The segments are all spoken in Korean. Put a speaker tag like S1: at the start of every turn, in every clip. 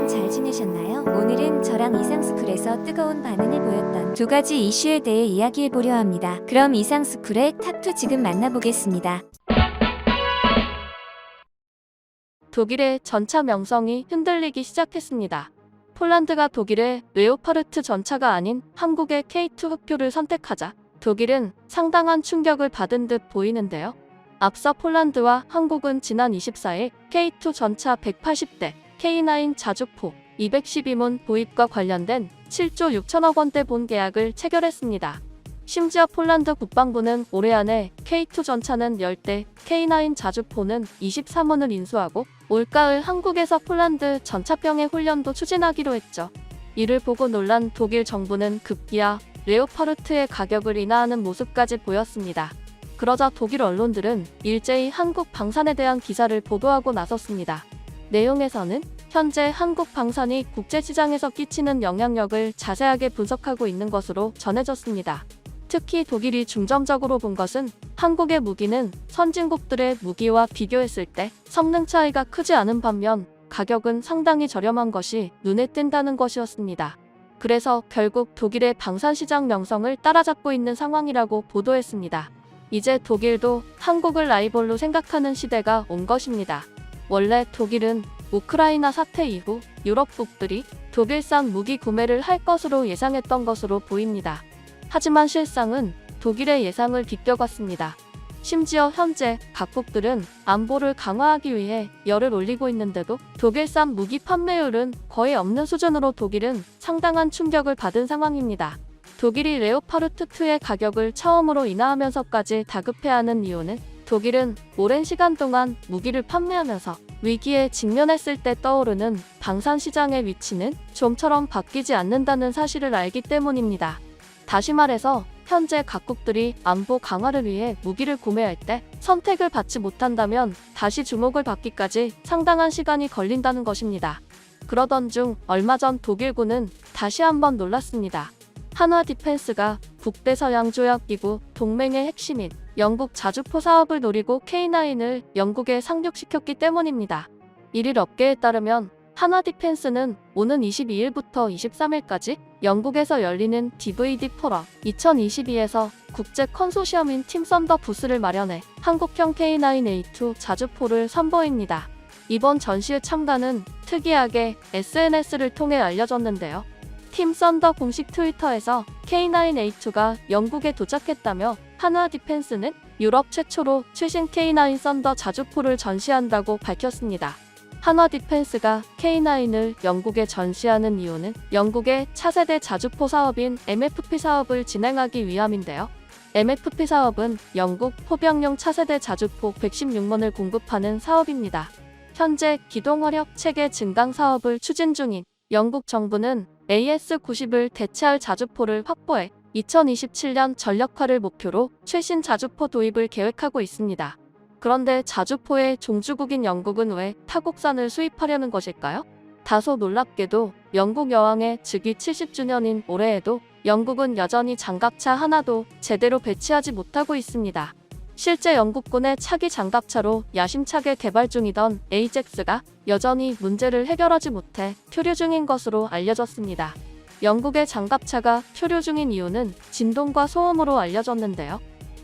S1: 동안 잘 지내셨나요? 오늘은 저랑 이상스쿨에서 뜨거운 반응을 보였던 두 가지 이슈에 대해 이야기해 보려 합니다. 그럼 이상스쿨의 탑2 지금 만나보겠습니다.
S2: 독일의 전차 명성이 흔들리기 시작했습니다. 폴란드가 독일의 레오파르트 전차가 아닌 한국의 K2 흑표를 선택하자 독일은 상당한 충격을 받은 듯 보이는데요. 앞서 폴란드와 한국은 지난 24일 K2 전차 180대, K9 자주포 212문 도입과 관련된 7조 6천억 원대 본 계약을 체결했습니다. 심지어 폴란드 국방부는 올해 안에 K2 전차는 10대, K9 자주포는 23원을 인수하고 올가을 한국에서 폴란드 전차병의 훈련도 추진하기로 했죠. 이를 보고 놀란 독일 정부는 급기야 레오파르트의 가격을 인하하는 모습까지 보였습니다. 그러자 독일 언론들은 일제히 한국 방산에 대한 기사를 보도하고 나섰습니다. 내용에서는 현재 한국 방산이 국제시장에서 끼치는 영향력을 자세하게 분석하고 있는 것으로 전해졌습니다. 특히 독일이 중점적으로 본 것은 한국의 무기는 선진국들의 무기와 비교했을 때 성능 차이가 크지 않은 반면 가격은 상당히 저렴한 것이 눈에 띈다는 것이었습니다. 그래서 결국 독일의 방산 시장 명성을 따라잡고 있는 상황이라고 보도했습니다. 이제 독일도 한국을 라이벌로 생각하는 시대가 온 것입니다. 원래 독일은 우크라이나 사태 이후 유럽국들이 독일산 무기 구매를 할 것으로 예상했던 것으로 보입니다. 하지만 실상은 독일의 예상을 뒤껴갔습니다. 심지어 현재 각국들은 안보를 강화하기 위해 열을 올리고 있는데도 독일산 무기 판매율은 거의 없는 수준으로 독일은 상당한 충격을 받은 상황입니다. 독일이 레오파르트 2의 가격을 처음으로 인하하면서까지 다급해하는 이유는 독일은 오랜 시간 동안 무기를 판매하면서 위기에 직면했을 때 떠오르는 방산 시장의 위치는 좀처럼 바뀌지 않는다는 사실을 알기 때문입니다. 다시 말해서 현재 각국들이 안보 강화를 위해 무기를 구매할 때 선택을 받지 못한다면 다시 주목을 받기까지 상당한 시간이 걸린다는 것입니다. 그러던 중 얼마 전 독일군은 다시 한번 놀랐습니다. 한화 디펜스가 북대서양조약기구 동맹의 핵심인 영국 자주포 사업을 노리고 K9을 영국에 상륙시켰기 때문입니다. 일일 업계에 따르면 한화 디펜스는 오는 22일부터 23일까지 영국에서 열리는 DVD 포럼 2022에서 국제 컨소시엄인 팀 썬더 부스를 마련해 한국형 K9A2 자주포를 선보입니다. 이번 전시의 참가는 특이하게 SNS를 통해 알려졌는데요. 팀 썬더 공식 트위터에서 K9A2가 영국에 도착했다며 한화 디펜스는 유럽 최초로 최신 K9 썬더 자주포를 전시한다고 밝혔습니다. 한화 디펜스가 K9을 영국에 전시하는 이유는 영국의 차세대 자주포 사업인 MFP 사업을 진행하기 위함인데요. MFP 사업은 영국 포병용 차세대 자주포 116門을 공급하는 사업입니다. 현재 기동 화력 체계 증강 사업을 추진 중인 영국 정부는 AS-90을 대체할 자주포를 확보해 2027년 전력화를 목표로 최신 자주포 도입을 계획하고 있습니다. 그런데 자주포의 종주국인 영국은 왜 타국산을 수입하려는 것일까요? 다소 놀랍게도 영국 여왕의 즉위 70주년인 올해에도 영국은 여전히 장갑차 하나도 제대로 배치하지 못하고 있습니다. 실제 영국군의 차기 장갑차로 야심차게 개발 중이던 에이젝스가 여전히 문제를 해결하지 못해 표류 중인 것으로 알려졌습니다. 영국의 장갑차가 표류 중인 이유는 진동과 소음으로 알려졌는데요.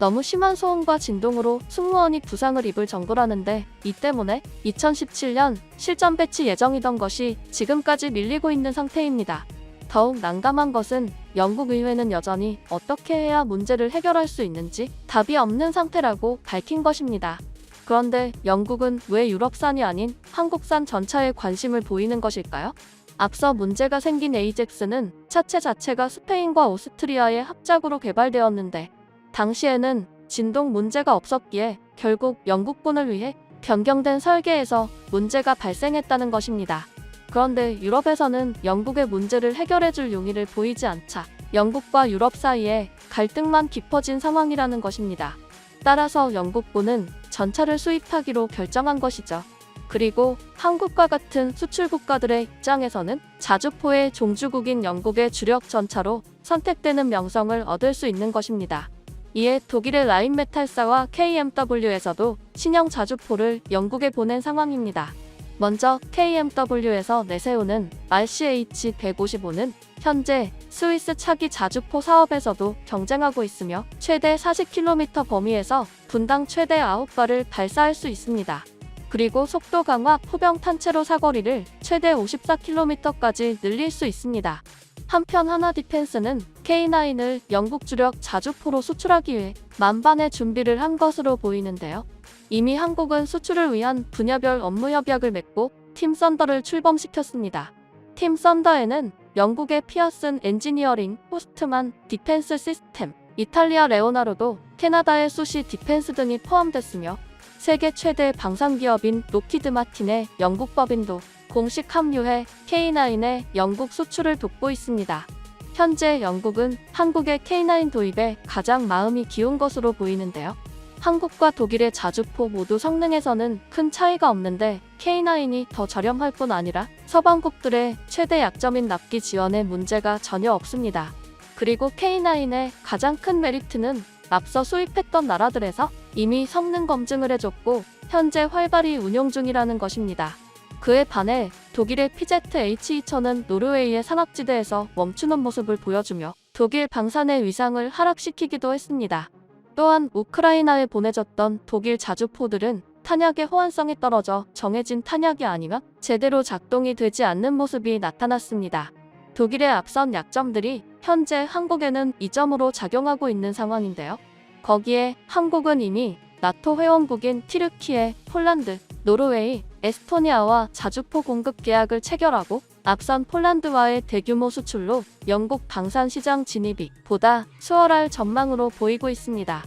S2: 너무 심한 소음과 진동으로 승무원이 부상을 입을 정도라는데 이 때문에 2017년 실전 배치 예정이던 것이 지금까지 밀리고 있는 상태입니다. 더욱 난감한 것은 영국 의회는 여전히 어떻게 해야 문제를 해결할 수 있는지 답이 없는 상태라고 밝힌 것입니다. 그런데 영국은 왜 유럽산이 아닌 한국산 전차에 관심을 보이는 것일까요? 앞서 문제가 생긴 에이젝스는 차체 자체가 스페인과 오스트리아의 합작으로 개발되었는데 당시에는 진동 문제가 없었기에 결국 영국군을 위해 변경된 설계에서 문제가 발생했다는 것입니다. 그런데 유럽에서는 영국의 문제를 해결해줄 용의를 보이지 않자 영국과 유럽 사이에 갈등만 깊어진 상황이라는 것입니다. 따라서 영국군은 전차를 수입하기로 결정한 것이죠. 그리고 한국과 같은 수출 국가들의 입장에서는 자주포의 종주국인 영국의 주력 전차로 선택되는 명성을 얻을 수 있는 것입니다. 이에 독일의 라인메탈사와 KMW에서도 신형 자주포를 영국에 보낸 상황입니다. 먼저 KMW에서 내세우는 RCH155는 현재 스위스 차기 자주포 사업에서도 경쟁하고 있으며 최대 40km 범위에서 분당 최대 9발을 발사할 수 있습니다. 그리고 속도 강화 포병 탄체로 사거리를 최대 54km까지 늘릴 수 있습니다. 한편 하나 디펜스는 K9을 영국 주력 자주포로 수출하기 위해 만반의 준비를 한 것으로 보이는데요. 이미 한국은 수출을 위한 분야별 업무 협약을 맺고 팀 썬더를 출범시켰습니다. 팀 썬더에는 영국의 피어슨 엔지니어링, 포스트만 디펜스 시스템, 이탈리아 레오나르도, 캐나다의 수시 디펜스 등이 포함됐으며 세계 최대 방산기업인 로키드 마틴의 영국 법인도 공식 합류해 K9의 영국 수출을 돕고 있습니다. 현재 영국은 한국의 K9 도입에 가장 마음이 기운 것으로 보이는데요. 한국과 독일의 자주포 모두 성능에서는 큰 차이가 없는데 K9이 더 저렴할 뿐 아니라 서방국들의 최대 약점인 납기 지원에 문제가 전혀 없습니다. 그리고 K9의 가장 큰 메리트는 앞서 수입했던 나라들에서 이미 성능 검증을 해줬고 현재 활발히 운용 중이라는 것입니다. 그에 반해 독일의 PZ H2000은 노르웨이의 산악지대에서 멈추는 모습을 보여주며 독일 방산의 위상을 하락시키기도 했습니다. 또한 우크라이나에 보내졌던 독일 자주포들은 탄약의 호환성이 떨어져 정해진 탄약이 아니면 제대로 작동이 되지 않는 모습이 나타났습니다. 독일의 앞선 약점들이 현재 한국에는 이 점으로 작용하고 있는 상황인데요. 거기에 한국은 이미 나토 회원국인 티르키에 폴란드, 노르웨이, 에스토니아와 자주포 공급 계약을 체결하고 앞선 폴란드와의 대규모 수출로 영국 방산 시장 진입이 보다 수월할 전망으로 보이고 있습니다.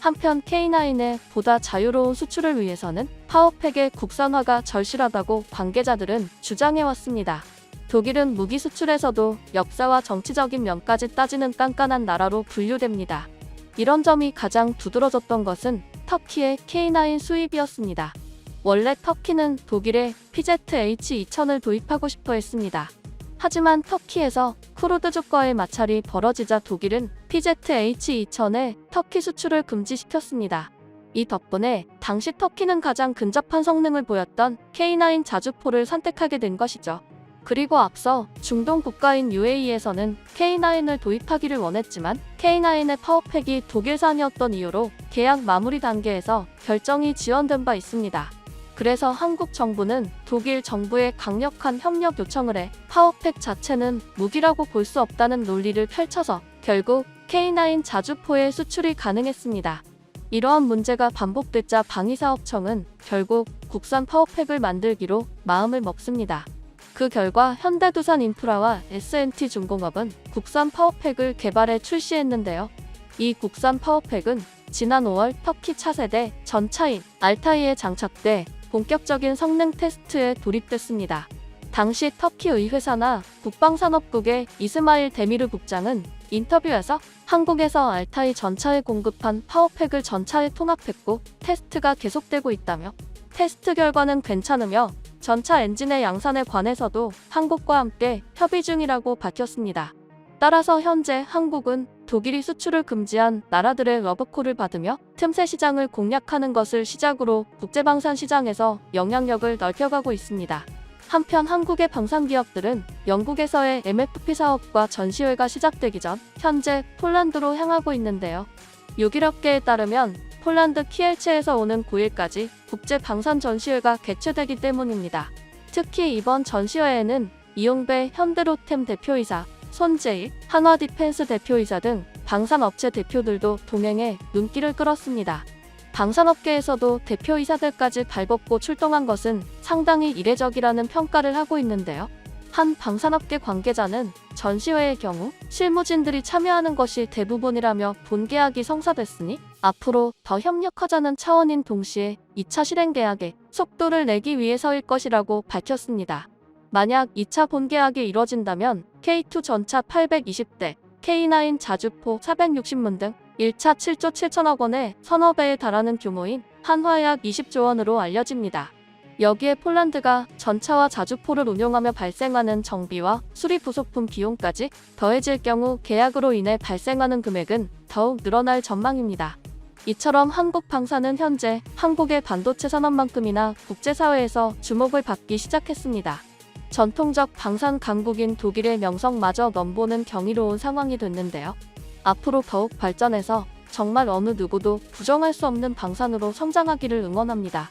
S2: 한편 K9의 보다 자유로운 수출을 위해서는 파워팩의 국산화가 절실하다고 관계자들은 주장해왔습니다. 독일은 무기 수출에서도 역사와 정치적인 면까지 따지는 깐깐한 나라로 분류됩니다. 이런 점이 가장 두드러졌던 것은 터키의 K9 수입이었습니다. 원래 터키는 독일에 PZH-2000을 도입하고 싶어 했습니다. 하지만 터키에서 쿠르드족과의 마찰이 벌어지자 독일은 PZH-2000의 터키 수출을 금지시켰습니다. 이 덕분에 당시 터키는 가장 근접한 성능을 보였던 K9 자주포를 선택하게 된 것이죠. 그리고 앞서 중동 국가인 UAE에서는 K9을 도입하기를 원했지만 K9의 파워팩이 독일산이었던 이유로 계약 마무리 단계에서 결정이 지연된 바 있습니다. 그래서 한국 정부는 독일 정부에 강력한 협력 요청을 해 파워팩 자체는 무기라고 볼 수 없다는 논리를 펼쳐서 결국 K9 자주포의 수출이 가능했습니다. 이러한 문제가 반복되자 방위사업청은 결국 국산 파워팩을 만들기로 마음을 먹습니다. 그 결과 현대두산 인프라와 S&T 중공업은 국산 파워팩을 개발해 출시했는데요. 이 국산 파워팩은 지난 5월 터키 차세대 전차인 알타이에 장착돼 본격적인 성능 테스트에 돌입됐습니다. 당시 터키 의회사나 국방산업국의 이스마일 데미르 국장은 인터뷰에서 한국에서 알타이 전차에 공급한 파워팩을 전차에 통합했고 테스트가 계속되고 있다며 테스트 결과는 괜찮으며 전차 엔진의 양산에 관해서도 한국과 함께 협의 중이라고 밝혔습니다. 따라서 현재 한국은 독일이 수출을 금지한 나라들의 러브콜을 받으며 틈새 시장을 공략하는 것을 시작으로 국제방산 시장에서 영향력을 넓혀가고 있습니다. 한편 한국의 방산 기업들은 영국에서의 MFP 사업과 전시회가 시작되기 전 현재 폴란드로 향하고 있는데요. 유기력계에 따르면 폴란드 키엘체에서 오는 9일까지 국제 방산 전시회가 개최되기 때문입니다. 특히 이번 전시회에는 이용배 현대로템 대표이사, 손재일, 한화 디펜스 대표이사 등 방산업체 대표들도 동행해 눈길을 끌었습니다. 방산업계에서도 대표이사들까지 발벗고 출동한 것은 상당히 이례적이라는 평가를 하고 있는데요. 한 방산업계 관계자는 전시회의 경우 실무진들이 참여하는 것이 대부분이라며 본계약이 성사됐으니 앞으로 더 협력하자는 차원인 동시에 2차 실행 계약에 속도를 내기 위해서일 것이라고 밝혔습니다. 만약 2차 본계약이 이뤄진다면 K2 전차 820대, K9 자주포 460문 등 1차 7조 7천억 원의 서너 배에 달하는 규모인 한화약 20조 원으로 알려집니다. 여기에 폴란드가 전차와 자주포를 운용하며 발생하는 정비와 수리 부속품 비용까지 더해질 경우 계약으로 인해 발생하는 금액은 더욱 늘어날 전망입니다. 이처럼 한국 방산은 현재 한국의 반도체 산업만큼이나 국제사회에서 주목을 받기 시작했습니다. 전통적 방산 강국인 독일의 명성마저 넘보는 경이로운 상황이 됐는데요. 앞으로 더욱 발전해서 정말 어느 누구도 부정할 수 없는 방산으로 성장하기를 응원합니다.